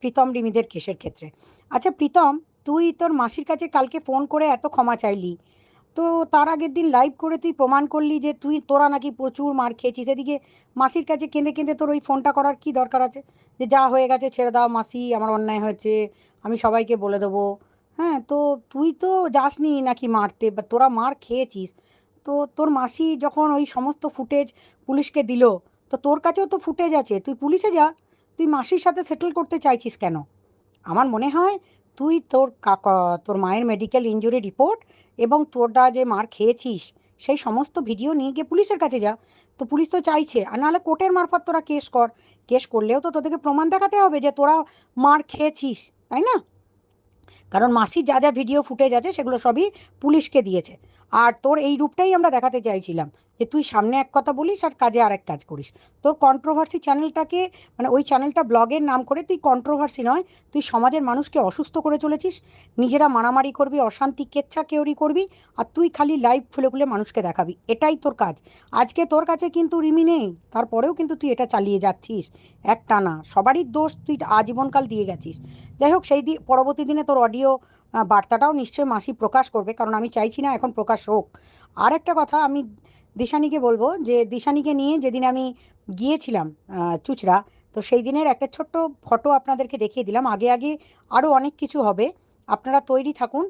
প্রীতম রিমিদের কেসের ক্ষেত্রে। আচ্ছা প্রীতম, তুই তোর মাসির কাছে কালকে ফোন করে এত ক্ষমা চাইলি। তো তার আগের দিন লাইভ করে তুই প্রমাণ করলি যে তুই তোরা নাকি প্রচুর মার খেয়েছিস। এদিকে মাসির কাছে কেঁদে, কেঁদে তোর ওই ফোনটা করার কি দরকার আছে? যে যা হয়ে গেছে ছেড়ে দাও মাসি আমার অন্যায় হয়েছে। আমি সবাইকে বলে দেবো। হ্যাঁ? তো তুই তো যাসনি নাকি মারতে বা তোরা মার খেয়েছিস। তো তোর মাসি যখন ওই সমস্ত ফুটেজ পুলিশকে দিল, তো তোর কাছেও তো ফুটেজ আছে। তুই পুলিশে যা। তুই মাসির সাথে সেটেল করতে চাইছিস কেন? আমার মনে হয় তুই তোর কাকা তোর মায়ের মেডিকেল ইনজুরি রিপোর্ট এবং তোরটা যে মার খেয়েছিস সেই সমস্ত ভিডিও নিয়ে গিয়ে পুলিশের কাছে যা। তো পুলিশ তো চাইছে। আর নাহলে কোর্টের মারফত তোরা কেস কর। কেস করলেও তো তোদেরকে প্রমাণ দেখাতে হবে যে তোরা মার খেয়েছিস। তাই না? কারণ মাসির যা, যা ভিডিও ফুটেজ আছে সেগুলো সবই পুলিশকে দিয়েছে। আর তোর এই রূপটাই আমরা দেখাতে চাইছিলাম। যে তুই সামনে এক কথা বলিস আর কাজে আর এক কাজ করিস। তোর কন্ট্রোভার্সি চ্যানেলটাকে মানে ওই চ্যানেলটা ব্লগের নাম করে তুই কন্ট্রোভার্সি নয়, তুই সমাজের মানুষকে অসুস্থ করে চলেছিস। নিজেরা মারামারি করবি, অশান্তি কেচ্ছা-কেউরি করবি। আর তুই খালি লাইভ খুলে, খুলে মানুষকে দেখাবি। এটাই তোর কাজ। আজকে তোর কাছে কিন্তু রিমি নেই। তারপরেও কিন্তু তুই এটা চালিয়ে যাচ্ছিস একটানা। সবারই দোষ তুই আজীবনকাল দিয়ে গেছিস। যাই হোক সেই পরবর্তী দিনে তোর অডিও বার্তাটাও নিশ্চয়ই মাসি প্রকাশ করবে। কারণ আমি চাইছি না এখন প্রকাশ হোক। আর একটা কথা আমি দিশানিকে বলব যে দিশানিকে নিয়ে যেদিন আমি গিয়েছিলাম চুঁচড়া, তো সেই দিনের একটা ছোট্ট ফটো আপনাদেরকে দেখিয়ে দিলাম। আগে, আগে আরও অনেক কিছু হবে। আপনারা তৈরি থাকুন।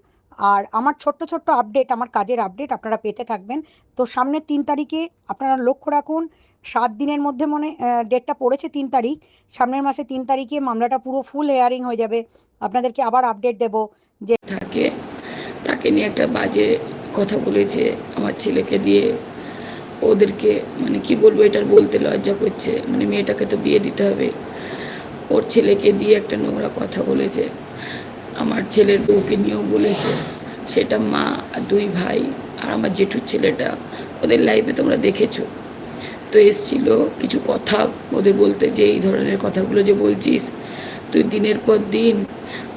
আর আমার ছোট্ট, ছোট্ট আপডেট আমার কাজের আপডেট আপনারা পেতে থাকবেন। তো সামনের তিন তারিখে আপনারা লক্ষ্য রাখুন সাত দিনের মধ্যে মনে ডেটটা পড়েছে তিন তারিখ। সামনের মাসে তিন তারিখে মামলাটা পুরো ফুল হেয়ারিং হয়ে যাবে। আপনাদেরকে আবার আপডেট দেব যে থাকে, তাকে নিয়ে একটা বাজে কথা বলেছে আমার ছেলেকে দিয়ে। ওদেরকে মানে কি বলব, এটার বলতে লজ্জা করছে। মানে মেয়েটাকে তো বিয়ে দিতে হবে। ওর ছেলেকে দিয়ে একটা নোংরা কথা বলেছে। আমার ছেলের বউকে নিয়েও বলেছে। সেটা মা আর দুই ভাই আর আমার জেঠুর ছেলেটা, ওদের লাইফে তোমরা দেখেছ। তো এসছিল কিছু কথা ওদের বলতে, যে এই ধরনের কথাগুলো যে বলছিস, তুই দিনের পর দিন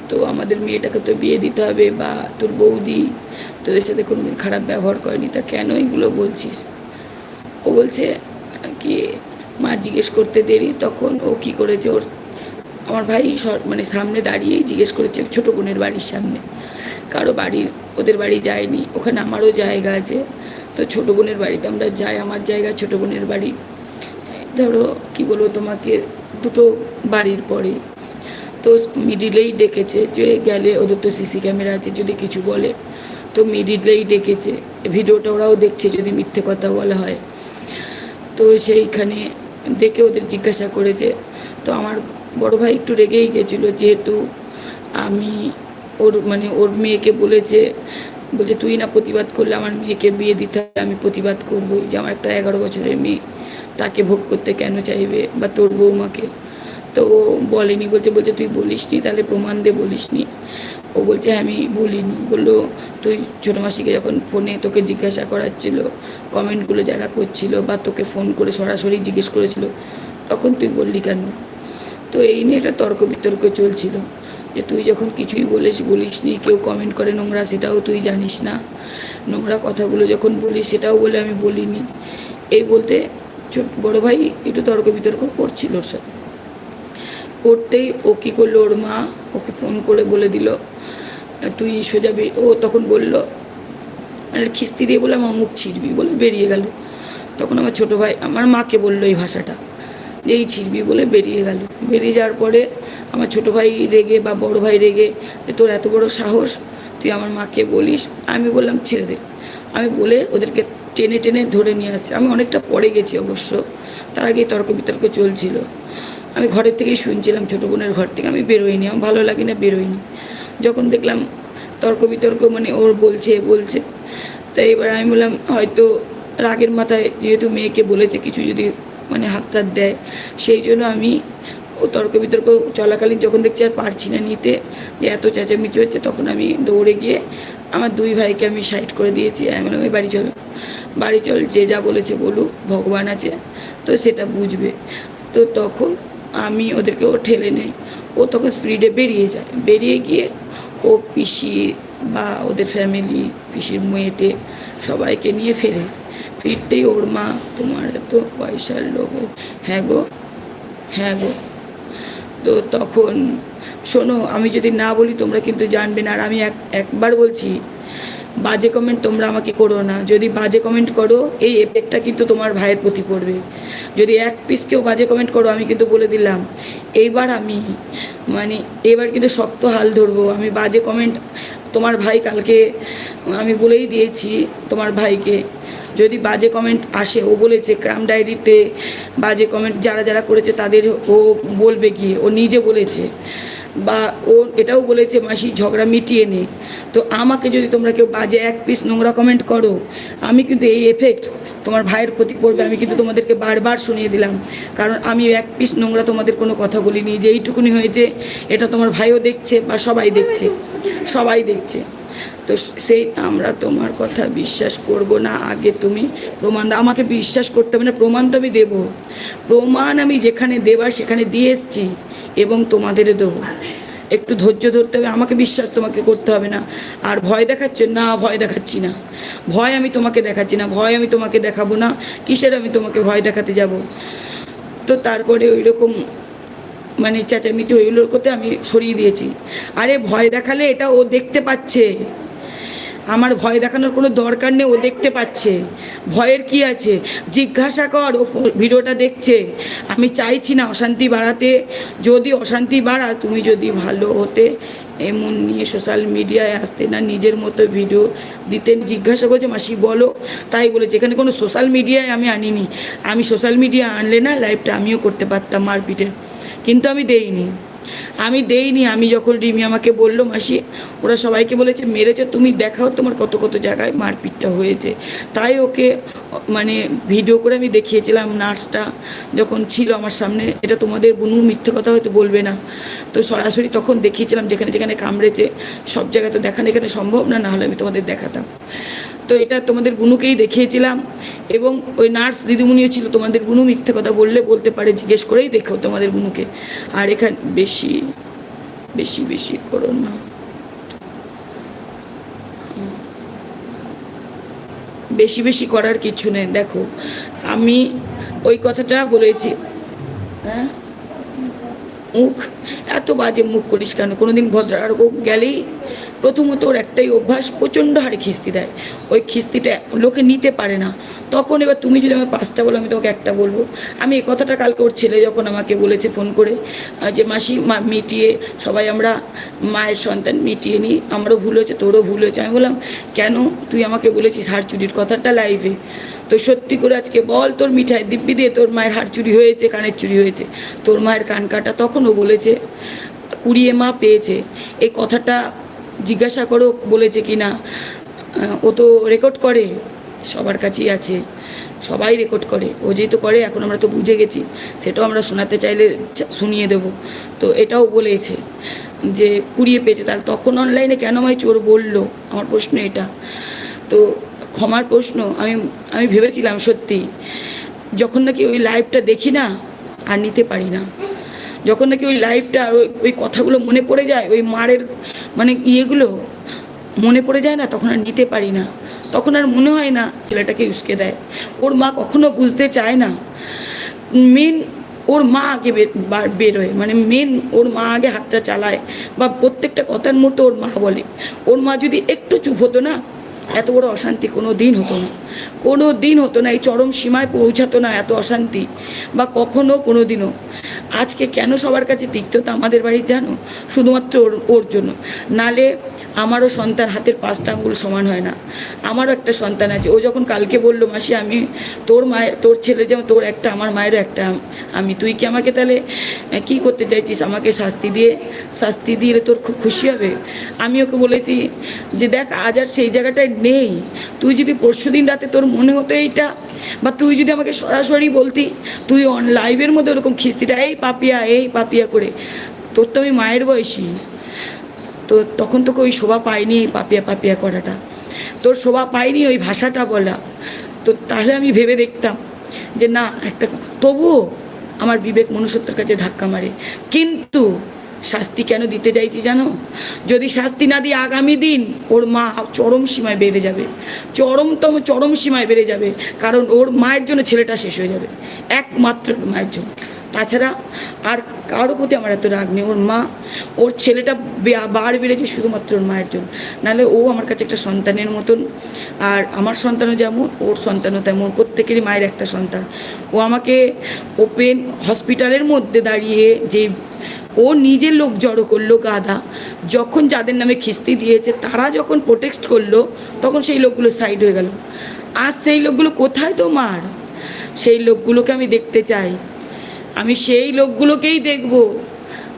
তো আমাদের মেয়েটাকে তো বিয়ে দিতে হবে বা তোর বৌদি তোদের সাথে কোনোদিন খারাপ ব্যবহার করেনি, তা কেন এগুলো বলছিস? ও বলছে কি, মা জিজ্ঞেস করতে দেরি, তখন ও কি করেছে, ওর আমার ভাই মানে সামনে দাঁড়িয়েই জিজ্ঞেস করেছে ছোটো বোনের বাড়ির সামনে। কারও বাড়ির ওদের বাড়ি যায়নি, ওখানে আমারও জায়গা আছে, তো ছোটো বোনের বাড়িতে আমরা যাই, আমার জায়গা ছোটো বোনের বাড়ি। ধরো, কি বলব তোমাকে, দুটো বাড়ির পরে। তো মিডিলেই ডেকেছে যে গেলে ওদের তো সিসি ক্যামেরা আছে, যদি কিছু বলে। তো মিডিলেই ডেকেছে। ভিডিওটা ওরাও দেখছে যদি মিথ্যে কথা বলা হয়। তো সেইখানে ডেকে ওদের জিজ্ঞাসা করেছে। তো আমার বড় ভাই একটু রেগেই গেছিল, যেহেতু আমি ওর মানে ওর মেয়েকে বলেছে, বলছে, তুই না প্রতিবাদ করলে আমার মেয়েকে বিয়ে দিতে হবে আমি প্রতিবাদ করব যে আমার একটা এগারো বছরের মেয়ে, তাকে ভোগ করতে কেন চাইবে বা তোর বৌমাকে? তো ও বলেনি বলছে বলছে তুই বলিসনি তাহলে প্রমাণ দে বলিসনি। ও বলছে "হ্যাঁ, আমি বলিনি। বলল তুই ছোটো মাসিকে যখন ফোনে তোকে জিজ্ঞাসা করাচ্ছিল কমেন্টগুলো যারা করছিল বা তোকে ফোন করে সরাসরি জিজ্ঞেস করেছিল তখন তুই বললি কেন? তো এই নিয়ে একটা তর্ক বিতর্ক চলছিল যে তুই যখন কিছুই বলিস বলিসনি কেউ কমেন্ট করে নোংরা সেটাও তুই জানিস না। নোংরা কথাগুলো যখন বলিস সেটাও বলে আমি বলিনি। এই বলতে বড় ভাই একটু তর্ক বিতর্ক করছিল ওর সাথে। করতেই ও কী করল? ওর মা ওকে ফোন করে বলে দিল, তুই সোজা ও তখন বলল মানে খিস্তি দিয়ে বলে আমার মুখ ছিঁড়বি বলে বেরিয়ে গেল। তখন আমার ছোটো ভাই, আমার মাকে বলল এই ভাষাটা, যে এই ছিঁড়বি বলে বেরিয়ে গেল। বেরিয়ে যাওয়ার পরে আমার ছোটো ভাই রেগে বা বড় ভাই রেগে যে তোর এত বড় সাহস, তুই আমার মাকে বলিস? আমি বললাম, ছেড়ে দে। আমি বলে ওদেরকে টেনে টেনে ধরে নিয়ে আসছি। আমি অনেকটা পরে গেছি অবশ্য, তার আগে তর্ক বিতর্ক চলছিল। আমি ঘরের থেকেই শুনছিলাম, ছোটো বোনের ঘর থেকে। আমি বেরোইনি, আমার ভালো লাগে না বেরোইনি। যখন দেখলাম তর্ক বিতর্ক মানে ওর বলছে বলছে, তাই এবার আমি বললাম, হয়তো রাগের মাথায় যেহেতু মেয়েকে বলেছে, কিছু যদি মানে হাত টাত দেয়, সেই জন্য আমি ও তর্ক বিতর্ক চলাকালীন যখন দেখছি আর পারছি না নিতে, যে এত চেঁচামেচি হচ্ছে, তখন আমি দৌড়ে গিয়ে আমার দুই ভাইকে আমি সাইড করে দিয়েছি। আমি বললাম, "এই বাড়ি চল বাড়ি চল, যে যা বলেছে বলুক, ভগবান আছে, তো সেটা বুঝবে। তো তখন আমি ওদেরকে ও ঠেলে নেই ও তখন স্পিডে বেরিয়ে যায়। বেরিয়ে গিয়ে ও পিসি বা ওদের ফ্যামিলি পিসির মেয়েটে সবাইকে নিয়ে ফেরে। ফিরতেই ওর মা, তোমার এত পয়সার লোক হ্যাঁ গো হ্যাঁ গো। তো তখন, শোনো, আমি যদি না বলি তোমরা কিন্তু জানবে না। আর আমি এক, একবার বলছি বাজে কমেন্ট তোমরা আমাকে করো না। যদি বাজে কমেন্ট করো, এই এফেক্টটা কিন্তু তোমার ভাইয়ের প্রতি পড়বে। যদি এক পিস কেউ বাজে কমেন্ট করো, আমি কিন্তু বলে দিলাম, এইবার আমি মানে এবার কিন্তু শক্ত হাল ধরবো। আমি বাজে কমেন্ট তোমার ভাই কালকে, আমি বলেই দিয়েছি তোমার ভাইকে, যদি বাজে কমেন্ট আসে, ও বলেছে ক্রাম ডায়েরিতে বাজে কমেন্ট যারা যারা করেছে, তাদের ও বলবে গিয়ে, ও নিজে বলেছে। বা ও এটাও বলেছে, মাসি, ঝগড়া মিটিয়ে নে। তো আমাকে যদি তোমরা কেউ বাজে এক পিস নোংরা কমেন্ট করো, আমি কিন্তু এই এফেক্ট তোমার ভাইয়ের প্রতি পড়বে, আমি কিন্তু তোমাদেরকে বারবার শুনিয়ে দিলাম। কারণ আমি এক পিস নোংরা তোমাদের কোনো কথা বলিনি, যে এইটুকুনি হয়েছে, এটা তোমার ভাইও দেখছে বা সবাই দেখছে। সবাই দেখছে। তো সেই আমরা তোমার কথা বিশ্বাস করব না, আগে তুমি প্রমাণ আমাকে বিশ্বাস করতে হবে না, প্রমাণ তো আমি দেবো। প্রমাণ আমি যেখানে দেবার, সেখানে দিয়ে এসছি। এবং তোমাদের দেবো। একটু ধৈর্য ধরতে হবে, আমাকে বিশ্বাস তোমাকে করতে হবে না। আর ভয় দেখাচ্ছে? না, ভয় দেখাচ্ছি না। ভয় আমি তোমাকে দেখাচ্ছি না, ভয় আমি তোমাকে দেখাবো না। কিসের আমি তোমাকে ভয় দেখাতে যাব? তো তারপরে ওই রকম মানে চেঁচামেচি ওইগুলোর করতে আমি সরিয়ে দিয়েছি। আরে ভয় দেখালে এটা ও দেখতে পাচ্ছে। আমার ভয় দেখানোর কোনো দরকার নেই, ও দেখতে পাচ্ছে। ভয়ের কি আছে? জিজ্ঞাসা কর, ও ভিডিওটা দেখছে। আমি চাইছি না অশান্তি বাড়াতে। যদি অশান্তি বাড়া তুমি যদি ভালো হতে, এমন নিয়ে সোশ্যাল মিডিয়ায় আসতে না, নিজের মতো ভিডিও দিতেন জিজ্ঞাসা করছে, মাসি, বলো। তাই বলেছে, এখানে কোনো সোশ্যাল মিডিয়ায় আমি আনিনি। আমি সোশ্যাল মিডিয়া আনলে না লাইভটা আমিও করতে পারতাম মারপিটের কিন্তু আমি দেইনি। আমি দেইনি, আমি যখন রিমি আমাকে বলল, মাসি, ওরা সবাইকে বলেছে, মেরেছে, তুমি দেখাও তোমার কত কত জায়গায় মারপিটটা হয়েছে। তাই ওকে মানে ভিডিও করে আমি দেখিয়েছিলাম নার্সটা, যখন ছিল আমার সামনে, এটা তোমাদের বুনু, মিথ্যে কথা হয়তো বলবে না। তো সরাসরি তখন দেখিয়েছিলাম, যেখানে যেখানে কামড়েছে, সব জায়গায় তো দেখানো এখানে সম্ভব না নাহলে আমি তোমাদের দেখাতাম। তো এটা তোমাদের বুনুকেই দেখিয়েছিলাম এবং ওই নার্স দিদিমণিও ছিল, তোমাদের বুনু মিথ্যে কথা বললে বলতে পারে, জিজ্ঞেস করেই দেখো তোমাদের বুনুকে। আর এখানে, বেশি বেশি বেশি করো না। বেশি বেশি করার কিছু নেই, দেখো। আমি ওই কথাটা বলেছি হ্যাঁ? মুখ, এত বাজে মুখ করিস কেন? কোনোদিন ভদ্র আর গেলেই প্রথমত ওর একটাই অভ্যাস, প্রচণ্ড হারে খিস্তি দেয়। ওই খিস্তিটা লোকে নিতে পারে না। তখন এবার তুমি যদি আমার পাঁচটা বলো, আমি তোমাকে একটা বলব। আমি এই কথাটা কালকে ওর ছেলে যখন আমাকে বলেছে ফোন করে যে মাসি, মা, মিটিয়ে সবাই আমরা মায়ের সন্তান মিটিয়ে নিই, আমারও ভুল হয়েছে, তোরও ভুল হয়েছে। আমি বললাম, কেন? তুই আমাকে বলেছিস হাড় চুরির কথাটা লাইভে তো সত্যি করে আজকে বল তোর মিঠাই দিব্যি দিয়ে তোর মায়ের হাড় চুরি হয়েছে, কানের চুরি হয়েছে। তোর মায়ের কান কাটা তখনও বলেছে, কুড়িয়ে মা পেয়েছে। এই কথাটা জিজ্ঞাসা করো, বলেছে কি না। ও তো রেকর্ড করে, সবার কাছেই আছে, সবাই রেকর্ড করে। ও যেহেতু করে, এখন আমরা তো বুঝে গেছি, সেটাও আমরা শোনাতে চাইলে শুনিয়ে দেবো। তো এটাও বলেছে যে, কুড়িয়ে পেয়েছে। তাহলে তখন অনলাইনে কেন আমায় চোর বলল? আমার প্রশ্ন এটা। তো ক্ষমার প্রশ্ন, আমি আমি ভেবেছিলাম সত্যি, যখন নাকি ওই লাইভটা দেখি না, আর নিতে পারি না। যখন নাকি ওই লাইভটা ওই ওই কথাগুলো মনে পড়ে যায়, ওই মারের মানে ইয়েগুলো মনে পড়ে যায় না, তখন আর নিতে পারি না। তখন আর মনে হয় না ছেলেটাকে উস্কে দেয়। ওর মা কখনো বুঝতে চায় না। মেন ওর মা আগে বেরোয় মানে মেন ওর মা আগে হাতটা চালায় বা প্রত্যেকটা কথার মতো ওর মা বলে। ওর মা যদি একটু চুপ হতো না, এত বড় অশান্তি কোনো দিন হতো না। কোনো দিন হতো না, এই চরম সীমায় পৌঁছাতো না এত অশান্তি। বা কখনো কোনো দিনও আজকে কেন সবার কাছে তিক্ততা আমাদের বাড়ির জানো? শুধুমাত্র ওর ওর জন্য। নালে আমারও সন্তান হাতের পাঁচটা আঙুল সমান হয় না। আমারও একটা সন্তান আছে। ও যখন কালকে বলল, মাসি, আমি তোর মায়ের, তোর ছেলে যেমন, তোর একটা, আমার মায়েরও একটা, আমি, তুই কি আমাকে তাহলে কি করতে চাইছিস? আমাকে শাস্তি দিয়ে, শাস্তি দিলে তোর খুব খুশি হবে? আমি ওকে বলেছি যে, দেখ, আজ আর সেই জায়গাটায় নেই। তুই যদি পরশু দিন রাতে তোর মনে হতো এইটা, বা তুই যদি আমাকে সরাসরি বলতি, তুই অন লাইভের মধ্যে ওরকম খিস্তিটা, এই পাপিয়া এই পাপিয়া করে, তোর তো আমি মায়ের বয়সী। তো তখন তোকে ওই শোভা পাইনি পাপিয়া পাপিয়া করাটা। তোর শোভা পাইনি ওই ভাষাটা বলা। তো তাহলে আমি ভেবে দেখতাম যে না, একটা তবুও আমার বিবেক মনুষ্যত্বের কাছে ধাক্কা মারে। কিন্তু শাস্তি কেন দিতে চাইছি জানো? যদি শাস্তি না দিয়ে আগামী দিন ওর মা চরম সীমায় বেড়ে যাবে। চরমতম চরম সীমায় বেড়ে যাবে। কারণ ওর মায়ের জন্য ছেলেটা শেষ হয়ে যাবে। একমাত্র মায়ের জন্য। তাছাড়া আর কারও প্রতি আমার এত রাগ নেই। ওর মা, ওর ছেলেটা বার বেড়েছে শুধুমাত্র ওর মায়ের জন্য। নাহলে ও আমার কাছে একটা সন্তানের মতন। আর আমার সন্তানও যেমন, ওর সন্তানও তেমন। প্রত্যেকেরই মায়ের একটা সন্তান। ও আমাকে ওপেন হসপিটালের মধ্যে দাঁড়িয়ে যে ও নিজের লোক জড়ো করল গাদা যখন যাদের নামে খিস্তি দিয়েছে, তারা যখন প্রোটেক্ট করল, তখন সেই লোকগুলো সাইড হয়ে গেল। আর সেই লোকগুলো কোথায় তো মার সেই লোকগুলোকে আমি দেখতে চাই। আমি সেই লোকগুলোকেই দেখব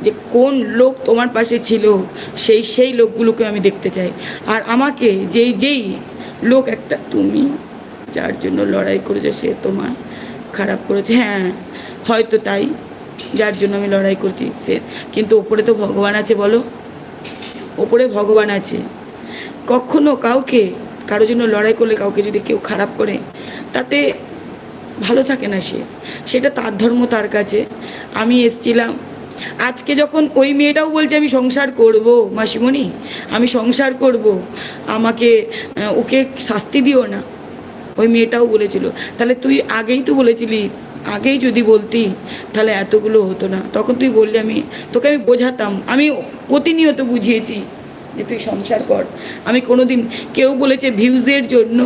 যে কোন লোক তোমার পাশে ছিল। সেই সেই লোকগুলোকে আমি দেখতে চাই। আর আমাকে যেই যেই লোক একটা তুমি, যার জন্য লড়াই করেছ সে তোমার খারাপ করেছে। হ্যাঁ হয়তো তাই, যার জন্য আমি লড়াই করছি সে। কিন্তু ওপরে তো ভগবান আছে বলো। ওপরে ভগবান আছে। কখনো কাউকে কারও জন্য লড়াই করলে কাউকে যদি কেউ খারাপ করে, তাতে ভালো থাকে না সে। সেটা তার ধর্ম, তার কাছে। আমি এসছিলাম। আজকে যখন ওই মেয়েটাও বলছে, আমি সংসার করব, মাসিমণি, আমি সংসার করব। আমাকে ওকে শাস্তি দিও না। ওই মেয়েটাও বলেছিল। তাহলে তুই আগেই তো বলেছিলি, আগেই যদি বলতি, তাহলে এতগুলো হতো না। তখন তুই বললি, আমি, তোকে আমি বোঝাতাম। আমি প্রতিনিয়ত বুঝিয়েছি। যে তুই সংসার কর। আমি কোনোদিন কেউ বলেছে ভিউজের জন্য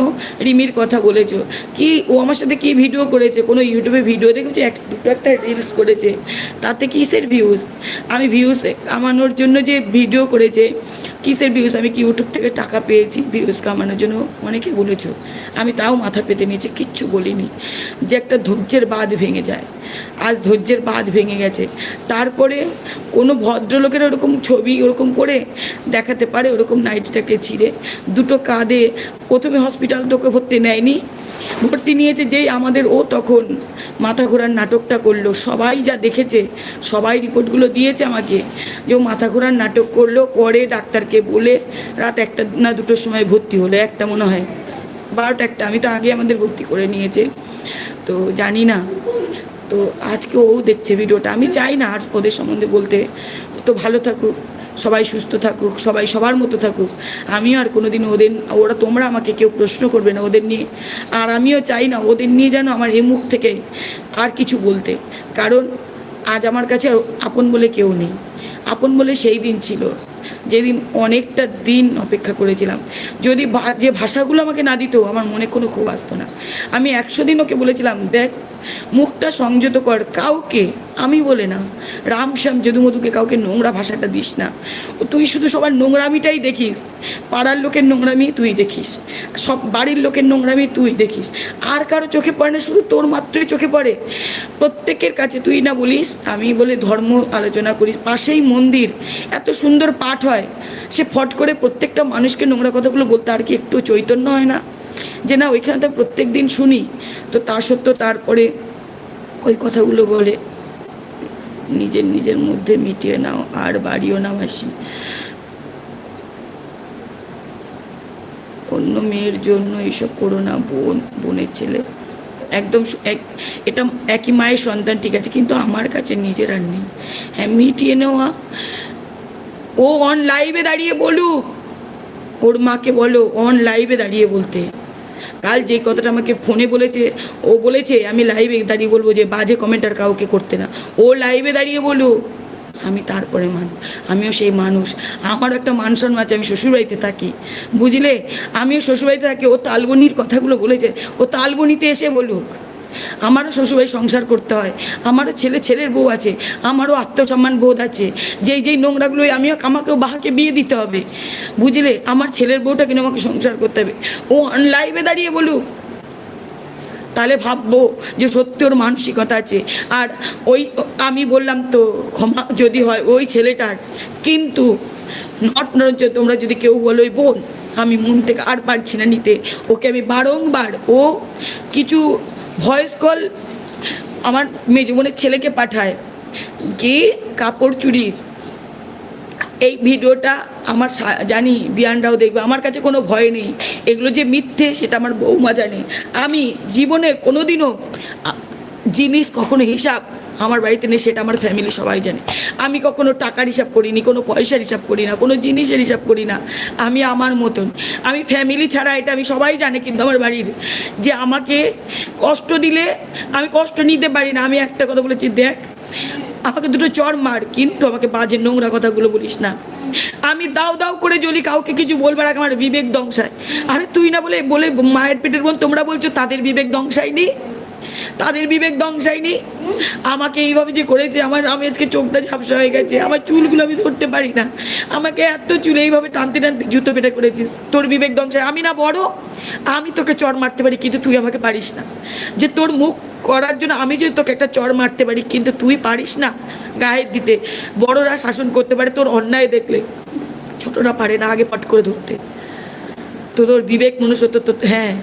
রিমির কথা বলেছ। কি ও আমার সাথে কি ভিডিও করেছে? কোনো ইউটিউবে ভিডিও দেখেছে? এক, দুটো একটা রিলস করেছে। তাতে কিসের ভিউজ আমি ভিউজ কামানোর জন্য যে ভিডিও করেছে কিসের ভিউজ আমি কি ইউটিউব থেকে টাকা পেয়েছি? ভিউজ কামানোর জন্য অনেকে বলেছ। আমি তাও মাথা পেতে নিয়েছি, কিচ্ছু বলিনি। যে একটা ধৈর্যের বাঁধ ভেঙে যায়। আজ ধৈর্যের বাঁধ ভেঙে গেছে। তারপরে কোনো ভদ্রলোকের ওরকম ছবি ওরকম করে দেখাতে পারে, ওরকম নাইটিটাকে ছিঁড়ে। দুটো কাঁধে প্রথমে হসপিটাল তোকে ভর্তি নেয়নি ভর্তি নিয়েছে যেই আমাদের ও তখন মাথা ঘোরার নাটকটা করল। সবাই যা দেখেছে, সবাই রিপোর্টগুলো দিয়েছে আমাকে যে ও মাথা ঘোরার নাটক করল। করে ডাক্তারকে বলে রাত একটা না দুটোর সময় ভর্তি হলো। একটা মনে হয় বারোটা একটা। আমি তো আগে আমাদের ভর্তি করে নিয়েছে। তো জানি না। তো আজকে ও দেখছে ভিডিওটা। আমি চাই না আর ওদের সম্বন্ধে বলতে। তো ভালো থাকুক। সবাই সুস্থ থাকুক, সবাই সবার মতো থাকুক। আমিও আর কোনোদিন ওদের, ওরা তোমরা আমাকে কেউ প্রশ্ন করবে না ওদের নিয়ে। আর আমিও চাই না ওদের নিয়ে যেন আমার এই মুখ থেকে আর কিছু বলতে। কারণ আজ আমার কাছে আপন বলে কেউ নেই। আপন বলে সেই দিন ছিল, যেদিন অনেকটা দিন অপেক্ষা করেছিলাম। যদি যে ভাষাগুলো আমাকে না দিত, আমার মনে কোনো খুব আসতো না। আমি একশো দিন ওকে বলেছিলাম, দেখ মুখটা সংযত কর। কাউকে, আমি বলে না। রাম শ্যাম যদুমধুকে কাউকে নোংরা ভাষাটা দিস না। তুই শুধু সবার নোংরামিটাই দেখিস। পাড়ার লোকের নোংরামি তুই দেখিস। সব বাড়ির লোকের নোংরামি তুই দেখিস। আর কারও চোখে পড়ে না, শুধু তোর মাত্রই চোখে পড়ে। প্রত্যেকের কাছে তুই না বলিস, আমি বলে ধর্ম আলোচনা করিস। পাশেই মন্দির, এত সুন্দর পাঠ হয়। সে ফট করে প্রত্যেকটা মানুষকে নোংরা কথাগুলো বলতে আর কি একটু চৈতন্য হয় না? যে না ওইখানে তো প্রত্যেক দিন শুনি। তো তা সত্ত্বেও তারপরে ওই কথাগুলো বলে, নিজের নিজের মধ্যে মিটিয়ে নাও, আর বাড়িও না মাসি। অন্য মেয়ের জন্য এইসব করো না, বোন, বোনের ছেলে। একদম এক এটা একই মায়ের সন্তান, ঠিক আছে, কিন্তু আমার কাছে নিজের আর নেই। হ্যাঁ মিটিয়ে নেওয়া। ও অন লাইভে দাঁড়িয়ে বলুক। ওর মাকে বলো অন লাইভে দাঁড়িয়ে বলতে। কাল যে কথাটা আমাকে ফোনে বলেছে, ও বলেছে, আমি লাইভে দাঁড়িয়ে বলব যে বাজে কমেন্ট আর কাউকে করতে না। ও লাইভে দাঁড়িয়ে বলুক। আমি তারপরে মান, আমিও সেই মানুষ। আমারও একটা মান সম্মান আছে, আমি শ্বশুরবাড়িতে থাকি। বুঝলে? আমিও শ্বশুরবাড়িতে থাকি, ও তালবনির কথাগুলো বলেছে। ও তালবনিতে এসে বলুক। আমারও শ্বশুরবাড়ি সংসার করতে হয়। আমারও ছেলে ছেলের বউ আছে, আমারও আত্মসম্মান বোধ আছে। যেই যেই নোংরাগুলো আমিও আমাকেও বাহাকে বিয়ে দিতে হবে। বুঝলে? আমার ছেলের বউটা কিন্তু আমাকে সংসার করতে হবে? ও লাইভে দাঁড়িয়ে বলুক। তাহলে ভাববো যে সত্যি ওর মানসিকতা আছে। আর ওই, আমি বললাম তো, ক্ষমা যদি হয় ওই ছেলেটার। কিন্তু নট নরঞ্চ তোমরা যদি কেউ বলো, ওই বোন, আমি মন থেকে আর পারছি না নিতে। ওকে আমি বারংবার, ও কিছু ভয়েস কল আমার মেজবনের বোনের ছেলেকে পাঠায় কি কাপড় চুরির। এই ভিডিওটা আমার জানি বিয়ানরাও দেখবে। আমার কাছে কোনো ভয় নেই। এগুলো যে মিথ্যে সেটা আমার বৌমা জানে। আমি জীবনে কোনোদিনও আ, জিনিস কখনো হিসাব আমার বাড়িতে নেই, সেটা আমার ফ্যামিলি সবাই জানে। আমি কখনো টাকার হিসাব করিনি, কোনো পয়সার হিসাব করি না, কোনো জিনিসের হিসাব করি না। আমি আমার মতন। আমি ফ্যামিলি ছাড়া এটা আমি সবাই জানে, কিন্তু আমার বাড়ির যে আমাকে কষ্ট দিলে আমি কষ্ট নিতে পারি না। আমি একটা কথা বলেছি, দেখ, আমাকে দুটো চর মার, কিন্তু আমাকে বাজে নোংরা কথাগুলো বলিস না। আমি দাও দাও করে জ্বলি, কাউকে কিছু বলবার আগে আমার বিবেক দংশায় আরে তুই না বলে বলে মায়ের পেটের বোন তোমরা বলছো, তাদের বিবেক দংশায়নি তাদের বিবেক দংশায়নি আমাকে এইভাবে যে করেছে, আমার আমি আজকে চোখটা ঝাপসা হয়ে গেছে, আমার চুলগুলো আমি ধরতে পারি না। আমাকে এত চুল এইভাবে টানতে টানতে জুতো পেটে করেছিস, তোর বিবেক দংশায় আমি না বড়, আমি তোকে চর মারতে পারি, কিন্তু তুই আমাকে পারিস না। যে তোর মুখ করার জন্য আমি যদি তোকে একটা চর মারতে পারি, কিন্তু তুই পারিস না গায়ে দিতে। বড়রা শাসন করতে পারে, তোর অন্যায় দেখলে। ছোটরা পারে না আগে পাট করে ধরতে। তো তোর বিবেক মনুষ্যত্ব হ্যাঁ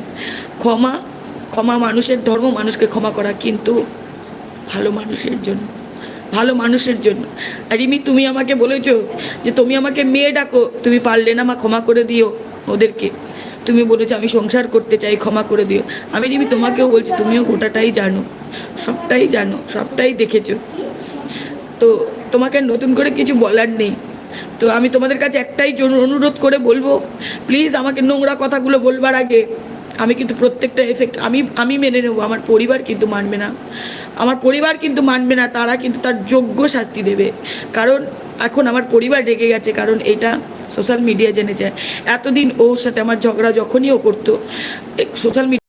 ক্ষমা ক্ষমা মানুষের ধর্ম মানুষকে ক্ষমা করা, কিন্তু ভালো মানুষের জন্য, ভালো মানুষের জন্য। আর রিমি, তুমি আমাকে বলেছ যে তুমি আমাকে মেয়ে ডাকো, তুমি পারলে না মা ক্ষমা করে দিও ওদেরকে। তুমি বলেছ আমি সংসার করতে চাই, ক্ষমা করে দিও। আমি রিমি, তোমাকেও বলছি, তুমিও গোটাটাই জানো, সবটাই জানো, সবটাই দেখেছ। তো তোমাকে নতুন করে কিছু বলার নেই। তো আমি তোমাদের কাছে একটাই অনুরোধ করে বলব প্লিজ আমাকে নোংরা কথাগুলো বলবার আগে আমি কিন্তু প্রত্যেকটা এফেক্ট আমি আমি মেনে নেব, আমার পরিবার কিন্তু মানবে না। আমার পরিবার কিন্তু মানবে না, তারা কিন্তু তার যোগ্য শাস্তি দেবে। কারণ এখন আমার পরিবার রেগে গেছে, কারণ এটা সোশ্যাল মিডিয়া জেনেছে। এতদিন ওর সাথে আমার ঝগড়া যখনই ও করতো সোশ্যাল মিডিয়া